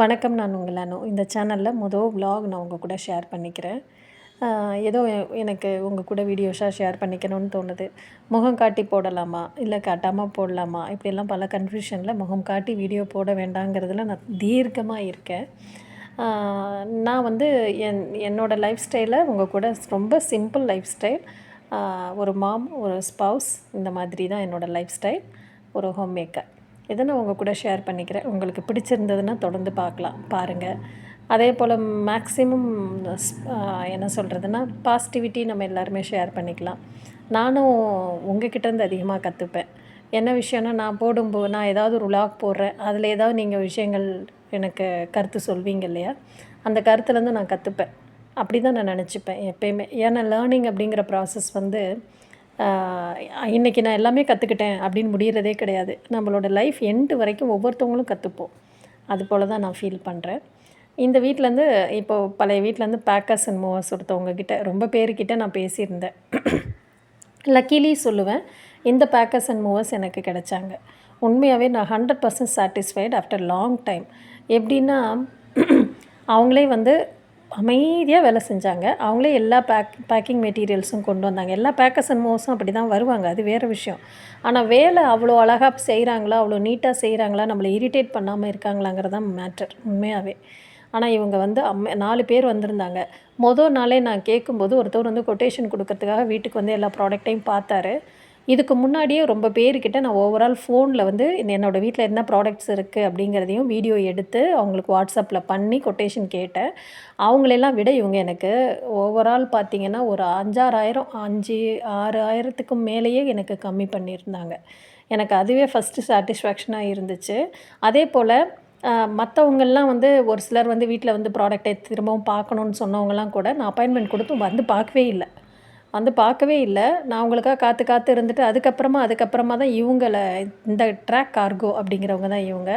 வணக்கம் நான் உங்கள் அனு. இந்த சேனலில் மொதல் விலாக் நான் உங்கள் கூட ஷேர் பண்ணிக்கிறேன். ஏதோ எனக்கு உங்கள் கூட வீடியோஸாக ஷேர் பண்ணிக்கணும்னு தோணுது. முகம் காட்டி போடலாமா? இல்லை காட்டாமல் போடலாமா? இப்படியெல்லாம் பல கன்ஃபியூஷனில் முகம் காட்டி வீடியோ போட வேண்டாங்கிறதுல நான் தீர்க்கமாக இருக்கேன். நான் வந்து என் என்னோடய லைஃப் ஸ்டைலை உங்கள் கூட ரொம்ப சிம்பிள் லைஃப் ஸ்டைல் ஒரு மாம் ஒரு ஸ்பவுஸ் இந்த மாதிரி தான் என்னோடய லைஃப் ஸ்டைல் ஒரு ஹோம் மேக்கர் இதை நான் உங்கள் கூட ஷேர் பண்ணிக்கிறேன். உங்களுக்கு பிடிச்சிருந்ததுன்னா தொடர்ந்து பார்க்கலாம். பாருங்கள் அதே போல் மேக்ஸிமம் என்ன சொல்கிறதுன்னா பாசிட்டிவிட்டி நம்ம எல்லாருமே ஷேர் பண்ணிக்கலாம். நானும் உங்ககிட்டேருந்து அதிகமாக கற்றுப்பேன் என்ன விஷயம்னா நான் போடும்போது நான் ஏதாவது ஒரு லாக் போடுறேன். அதில் ஏதாவது நீங்கள் விஷயங்கள் எனக்கு கருத்து சொல்வீங்க இல்லையா? அந்த கருத்துலேருந்து நான் கற்றுப்பேன் அப்படி தான் நான் நினச்சிப்பேன் எப்பயுமே. ஏன்னா லேர்னிங் அப்படிங்கிற ப்ராசஸ் வந்து இன்றைக்கி நான் எல்லாமே கற்றுக்கிட்டேன் அப்படின்னு முடிகிறதே கிடையாது. நம்மளோட லைஃப் எண்டு வரைக்கும் ஒவ்வொருத்தவங்களும் கற்றுப்போம் அது போல் தான் நான் ஃபீல் பண்ணுறேன் இந்த வீட்டிலேருந்து இப்போது பழைய வீட்டிலேருந்து பேக்கர்ஸ் அண்ட் மூவர்ஸ் ஒருத்தவங்கக்கிட்ட ரொம்ப பேர்கிட்ட நான் பேசியிருந்தேன். லக்கிலி சொல்லுவேன் இந்த பேக்கர்ஸ் அண்ட் மூவர்ஸ் எனக்கு கிடைச்சாங்க. உண்மையாகவே நான் hundred percent satisfied after long time எப்படின்னா அவங்களே வந்து அமைதியாக வேலை செஞ்சாங்க. அவங்களே எல்லா பேக் பேக்கிங் மெட்டீரியல்ஸும் கொண்டு வந்தாங்க. எல்லா பேக்கர்ஸ் அண்ட் மோஸும் அப்படி தான் வருவாங்க. அது வேறு விஷயம். ஆனால் வேலை அவ்வளோ அழகாக செய்கிறாங்களா அவ்வளோ நீட்டாக செய்கிறாங்களா நம்மளை இரிட்டேட் பண்ணாமல் இருக்காங்களாங்கிறது தான் மேட்டர் உண்மையாகவே ஆனால் இவங்க வந்து அம்ம நாலு பேர் வந்திருந்தாங்க. மொதல் நாளே நான் கேட்கும்போது ஒருத்தவர் வந்து கொட்டேஷன் கொடுக்கறதுக்காக வீட்டுக்கு வந்து எல்லா ப்ராடக்ட்டையும் பார்த்தாரு. இதுக்கு முன்னாடியே ரொம்ப பேர்கிட்ட நான் ஓவரால் ஃபோனில் வந்து இந்த என்னோடய வீட்டில் என்ன ப்ராடக்ட்ஸ் இருக்குது அப்படிங்கிறதையும் வீடியோ எடுத்து அவங்களுக்கு வாட்ஸ்அப்பில் பண்ணி கொட்டேஷன் கேட்டேன். அவங்களெல்லாம் விட இவங்க எனக்கு ஓவரால் பார்த்தீங்கன்னா ஒரு அஞ்சாறாயிரம் அஞ்சு ஆறு ஆயிரத்துக்கும் மேலேயே எனக்கு கம்மி பண்ணியிருந்தாங்க. எனக்கு அதுவே ஃபஸ்ட்டு சாட்டிஸ்ஃபேக்ஷனாக இருந்துச்சு. அதே போல் மற்றவங்கள்லாம் வந்து ஒரு சிலர் வந்து வீட்டில் வந்து ப்ராடக்டை திரும்பவும் பார்க்கணுன்னு சொன்னவங்கலாம் கூட நான் அப்பாயின்மெண்ட் கொடுத்து வந்து பார்க்கவே இல்லை. வந்து பார்க்கவே இல்லை. நான் அவங்களுக்காக காத்து காத்து இருந்துட்டு அதுக்கப்புறமா அதுக்கப்புறமா தான் இவங்கள இந்த ட்ராக் கார்கோ அப்படிங்கிறவங்க தான் இவங்க.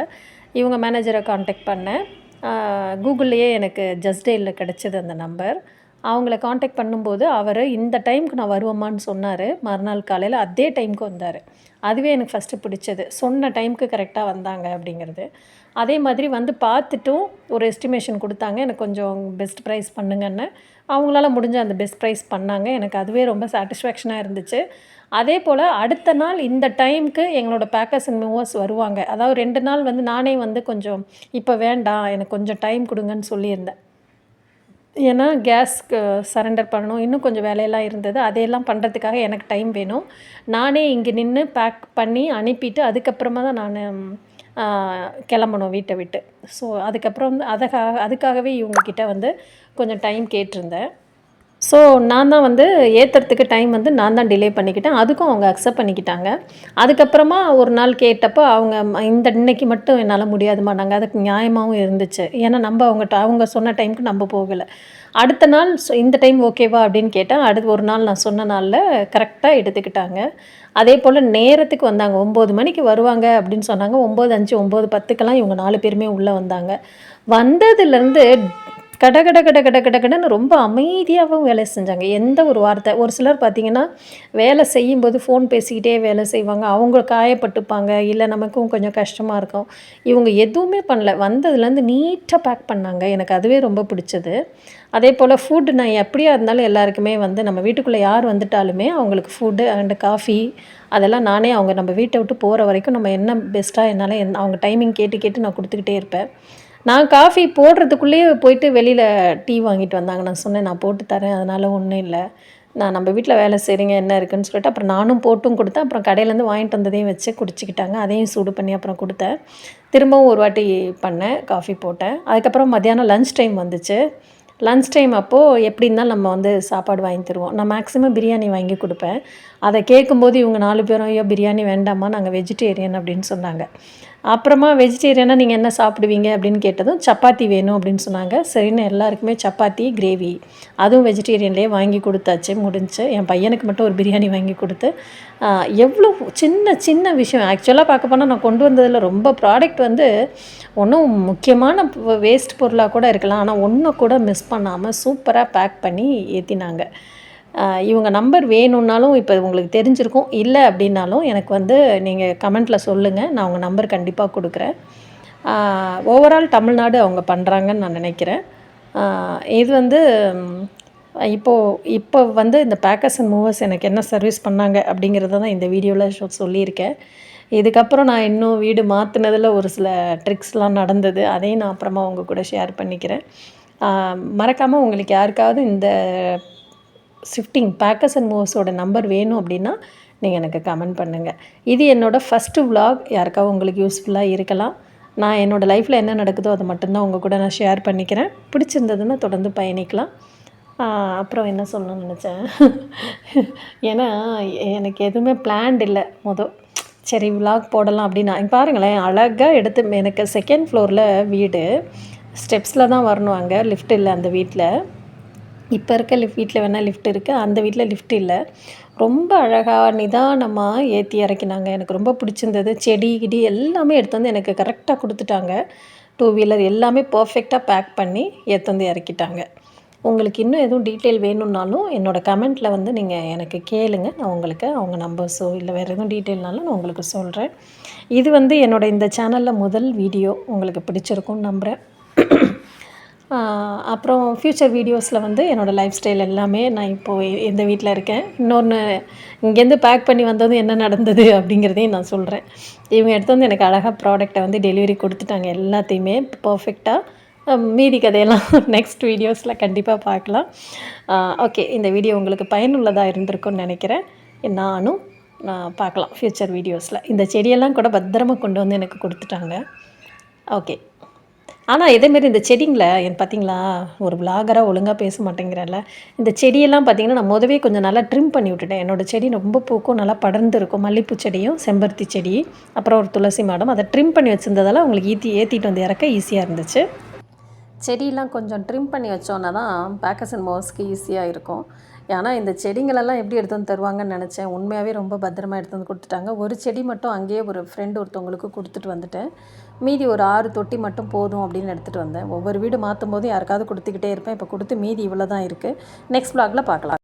இவங்க மேனேஜரை காண்டாக்ட் பண்ணேன். கூகுள்லேயே எனக்கு ஜஸ்ட் டேயில் கிடச்சிது அந்த நம்பர் அவங்கள காண்டாக்ட் பண்ணும்போது அவர் இந்த டைமுக்கு நான் வருவோமான்னு சொன்னார். மறுநாள் காலையில் அதே டைமுக்கு வந்தார். அதுவே எனக்கு ஃபஸ்ட்டு பிடிச்சது. சொன்ன டைமுக்கு கரெக்டாக வந்தாங்க அப்படிங்கிறது. அதே மாதிரி வந்து பார்த்துட்டும் ஒரு எஸ்டிமேஷன் கொடுத்தாங்க. எனக்கு கொஞ்சம் பெஸ்ட் ப்ரைஸ் பண்ணுங்கன்னு. அவங்களால முடிஞ்ச அந்த பெஸ்ட் ப்ரைஸ் பண்ணாங்க. எனக்கு அதுவே ரொம்ப சாட்டிஸ்ஃபேக்ஷனாக இருந்துச்சு. அதே போல் அடுத்த நாள் இந்த டைமுக்கு எங்களோட பேக்கர்ஸ் அண்ட் மூவர்ஸ் வருவாங்க. அதாவது ரெண்டு நாள் வந்து நானே வந்து கொஞ்சம் இப்போ வேண்டாம் எனக்கு கொஞ்சம் டைம் கொடுங்கன்னு சொல்லியிருந்தேன். ஏன்னா கேஸ்க்கு சரண்டர் பண்ணணும். இன்னும் கொஞ்சம் வேலையெல்லாம் இருந்தது. அதையெல்லாம் பண்ணுறதுக்காக எனக்கு டைம் வேணும். நானே இங்கே நின்று பேக் பண்ணி அனுப்பிட்டு அதுக்கப்புறமா தான் நான் கிளம்பணும் வீட்டை விட்டு. ஸோ அதுக்கப்புறம் வந்து அதுக்காக அதுக்காகவே இவங்கக்கிட்ட வந்து கொஞ்சம் டைம் கேட்டிருந்தேன். ஸோ நான் தான் வந்து ஏற்றுறதுக்கு டைம் வந்து நான் தான் டிலே பண்ணிக்கிட்டேன். அதுக்கும் அவங்க அக்செப்ட் பண்ணிக்கிட்டாங்க. அதுக்கப்புறமா ஒரு நாள் கேட்டப்போ அவங்க இந்த இன்னைக்கு மட்டும் என்னால் முடியாதுமா நாங்கள் அதுக்கு நியாயமாகவும் இருந்துச்சு. ஏன்னா நம்ம அவங்ககிட்ட அவங்க சொன்ன டைமுக்கு நம்ம போகலை. அடுத்த நாள் இந்த டைம் ஓகேவா அப்படின்னு கேட்டேன். அடுத்து ஒரு நாள் நான் சொன்ன நாளில் கரெக்டாக எடுத்துக்கிட்டாங்க. அதே போல் நேரத்துக்கு வந்தாங்க. ஒம்பது மணிக்கு வருவாங்க அப்படின்னு சொன்னாங்க. ஒம்பது அஞ்சு ஒம்பது பத்துக்கெல்லாம் இவங்க நாலு பேருமே உள்ளே வந்தாங்க. வந்ததுலேருந்து கட கட கட கட கட கடன்னு ரொம்ப அமைதியாகவும் வேலை செஞ்சாங்க. எந்த ஒரு வார்த்தை ஒரு சிலர் பார்த்தீங்கன்னா வேலை செய்யும்போது ஃபோன் பேசிக்கிட்டே வேலை செய்வாங்க. அவங்க காயப்பட்டுப்பாங்க. இல்லை நமக்கும் கொஞ்சம் கஷ்டமாக இருக்கும். இவங்க எதுவுமே பண்ணல. வந்ததுலேருந்து நீட்டாக பேக் பண்ணாங்க. எனக்கு அதுவே ரொம்ப பிடிச்சது. அதே போல் ஃபுட் நான் எப்படியா இருந்தாலும் எல்லாருக்குமே வந்து நம்ம வீட்டுக்குள்ளே யார் வந்துட்டாலுமே அவங்களுக்கு ஃபுட்டு அண்டு காஃபி அதெல்லாம் நானே அவங்க நம்ம வீட்டை விட்டு போகிற வரைக்கும் நம்ம என்ன பெஸ்ட்டாக என்னால் என் அவங்க டைமிங் கேட்டு கேட்டு நான் கொடுத்துக்கிட்டே இருப்பேன். நான் காஃபி போடுறதுக்குள்ளேயே போயிட்டு வெளியில் டீ வாங்கிட்டு வந்தாங்க. நான் சொன்னேன் நான் போட்டு தரேன் அதனால் ஒன்றும் இல்லை. நான் நம்ம வீட்டில் வேலை செய்கிறீங்க என்ன இருக்குன்னு சொல்லிட்டு அப்புறம் நானும் போட்டும் கொடுத்தேன். அப்புறம் கடையிலேருந்து வாங்கிட்டு வந்ததையும் வச்சு குடிச்சிக்கிட்டாங்க. அதையும் சூடு பண்ணி அப்புறம் கொடுத்தேன். திரும்பவும் ஒரு வாட்டி பண்ணேன் காஃபி போட்டேன். அதுக்கப்புறம் மத்தியானம் லஞ்ச் டைம் வந்துச்சு. லன்ச் டைம் அப்போது எப்படி இருந்தாலும் நம்ம வந்து சாப்பாடு வாங்கி தருவோம். நான் மேக்ஸிமம் பிரியாணி வாங்கி கொடுப்பேன். அதை கேட்கும்போது இவங்க நாலு பேரும் ஐயோ பிரியாணி வேண்டாமா? நாங்கள் வெஜிடேரியன் அப்படின்னு சொன்னாங்க. அப்புறமா வெஜிடேரியனாக நீங்கள் என்ன சாப்பிடுவீங்க அப்படின்னு கேட்டதும் சப்பாத்தி வேணும் அப்படின்னு சொன்னாங்க. சரின்னு எல்லாருக்குமே சப்பாத்தி கிரேவி அதுவும் வெஜிடேரியன்லேயே வாங்கி கொடுத்தாச்சு. முடிஞ்சு என் பையனுக்கு மட்டும் ஒரு பிரியாணி வாங்கி கொடுத்து எவ்வளோ சின்ன சின்ன விஷயம். ஆக்சுவலாக பார்க்க போனால் நான் கொண்டு வந்ததில் ரொம்ப ப்ராடக்ட் வந்து ஒன்றும் முக்கியமான வேஸ்ட் பொருளாக கூட இருக்கலாம். ஆனால் ஒன்றை கூட மிஸ் பண்ணாமல் சூப்பராக பேக் பண்ணி ஏற்றினாங்க இவங்க நம்பர் வேணும்னாலும் இப்போ உங்களுக்கு தெரிஞ்சிருக்கும். இல்லை அப்படின்னாலும் எனக்கு வந்து நீங்கள் கமெண்ட்டில் சொல்லுங்கள் நான் உங்கள் நம்பர் கண்டிப்பாக கொடுக்குறேன். ஓவரால் தமிழ்நாடு அவங்க பண்ணுறாங்கன்னு நான் நினைக்கிறேன். இது வந்து இப்போது இப்போ வந்து இந்த பேக்கர்ஸ் அண்ட் மூவர்ஸ் எனக்கு என்ன சர்வீஸ் பண்ணாங்க அப்படிங்கிறத தான் இந்த வீடியோவில் சொல்லியிருக்கேன். இதுக்கப்புறம் நான் இன்னும் வீடு மாற்றினதில் ஒரு சில ட்ரிக்ஸ்லாம் நடந்தது. அதையும் நான் அப்புறமா உங்கள் கூட ஷேர் பண்ணிக்கிறேன். மறக்காமல் உங்களுக்கு யாருக்காவது இந்த ஷிஃப்டிங் பேக்கர்ஸ் அண்ட் மூவ்ஸோட நம்பர் வேணும் அப்படின்னா நீங்கள் எனக்கு கமெண்ட் பண்ணுங்கள் இது என்னோடய ஃபஸ்ட்டு விலாக் யாருக்காவது உங்களுக்கு யூஸ்ஃபுல்லாக இருக்கலாம். நான் என்னோடய லைஃப்பில் என்ன நடக்குதோ அதை மட்டும்தான் உங்கள் கூட நான் ஷேர் பண்ணிக்கிறேன். பிடிச்சிருந்ததுன்னா தொடர்ந்து பயணிக்கலாம். அப்புறம் என்ன சொல்லணும்னு நினச்சேன்? ஏன்னா எனக்கு எதுவுமே பிளான்ட் இல்லை. மொதல் சரி விலாக் போடலாம் அப்படின்னா பாருங்களேன் அழகாக எடுத்து எனக்கு செகண்ட் ஃப்ளோரில் வீடு. ஸ்டெப்ஸில் தான் வரணும் அங்கே லிஃப்ட் இல்லை அந்த வீட்டில் இப்போ இருக்க லிஃப்ட் வீட்டில் வேணால் லிஃப்ட் இருக்குது அந்த வீட்டில் லிஃப்ட் இல்லை. ரொம்ப அழகாக நிதானமாக ஏற்றி இறக்கினாங்க. எனக்கு ரொம்ப பிடிச்சிருந்தது. செடி கிடி எல்லாமே எடுத்து வந்து எனக்கு கரெக்டாக கொடுத்துட்டாங்க. டூ வீலர் எல்லாமே பர்ஃபெக்டாக பேக் பண்ணி எடுத்து வந்து இறக்கிட்டாங்க. உங்களுக்கு இன்னும் எதுவும் டீட்டெயில் வேணும்னாலும் என்னோடய கமெண்ட்டில் வந்து நீங்கள் எனக்கு கேளுங்க. நான் உங்களுக்கு அவங்க நம்பர்ஸோ இல்லை வேறு எதுவும் டீட்டெயில்னாலும் நான் உங்களுக்கு சொல்கிறேன் இது வந்து என்னோட இந்த சேனலில் முதல் வீடியோ உங்களுக்கு பிடிச்சிருக்கும்னு நம்புகிறேன் அப்புறம் ஃப்யூச்சர் வீடியோஸில் வந்து என்னோடய லைஃப் ஸ்டைல் எல்லாமே நான் இப்போது எந்த வீட்டில் இருக்கேன். இன்னொன்று இங்கேருந்து பேக் பண்ணி வந்ததும் என்ன நடந்தது அப்படிங்கிறதையும் நான் சொல்கிறேன் இவங்க எடுத்து வந்து எனக்கு அழகாக ப்ராடக்டை வந்து டெலிவரி கொடுத்துட்டாங்க எல்லாத்தையுமே பர்ஃபெக்டாக மீதி கதையெல்லாம் நெக்ஸ்ட் வீடியோஸில் கண்டிப்பாக பார்க்கலாம். ஓகே இந்த வீடியோ உங்களுக்கு பயனுள்ளதாக இருந்திருக்கும்னு நினைக்கிறேன். நானும் நான் பார்க்கலாம் ஃப்யூச்சர் வீடியோஸில் இந்த செடியெல்லாம் கூட பத்திரமாக கொண்டு வந்து எனக்கு கொடுத்துட்டாங்க. ஓகே ஆனால் இதேமாரி இந்த செடிங்களை என் பார்த்தீங்களா ஒரு விளாகராக ஒழுங்காக பேச மாட்டேங்கிறல்ல இந்த செடியெல்லாம் பார்த்தீங்கன்னா நான் முதவே கொஞ்சம் நல்லா ட்ரிம் பண்ணி விட்டுட்டேன். என்னோடய செடி ரொம்ப பூக்கும் நல்லா படர்ந்து இருக்கும் மல்லிப்பூ செடியும் செம்பருத்தி செடி அப்புறம் ஒரு துளசி மாடம் அதை ட்ரிம் பண்ணி வச்சுருந்ததால் உங்களுக்கு ஈத்தி ஏற்றிட்டு வந்து இறக்க ஈஸியாக இருந்துச்சு. செடியெல்லாம் கொஞ்சம் ட்ரிம் பண்ணி வச்சோன்னா தான் பேக்கஸ் அண்ட் மோஸ்க்கு ஈஸியாக இருக்கும். ஏன்னா இந்த செடிங்களெல்லாம் எப்படி எடுத்து வந்து தருவாங்கன்னு நினச்சேன். உண்மையாகவே ரொம்ப பத்திரமா எடுத்து வந்து கொடுத்துட்டாங்க. ஒரு செடி மட்டும் அங்கேயே ஒரு ஃப்ரெண்டு ஒருத்தவங்களுக்கு கொடுத்துட்டு வந்துட்டேன். மீதி ஒரு ஆறு தொட்டி மட்டும் போதும் அப்படின்னு எடுத்துகிட்டு வந்தேன். ஒவ்வொரு வீடு மாற்றும் போது யாருக்காவது கொடுத்துக்கிட்டே இருப்பேன். இப்போ கொடுத்து மீதி இவ்வளோ தான் இருக்குது நெக்ஸ்ட் ப்ளாகில் பார்க்கலாம்.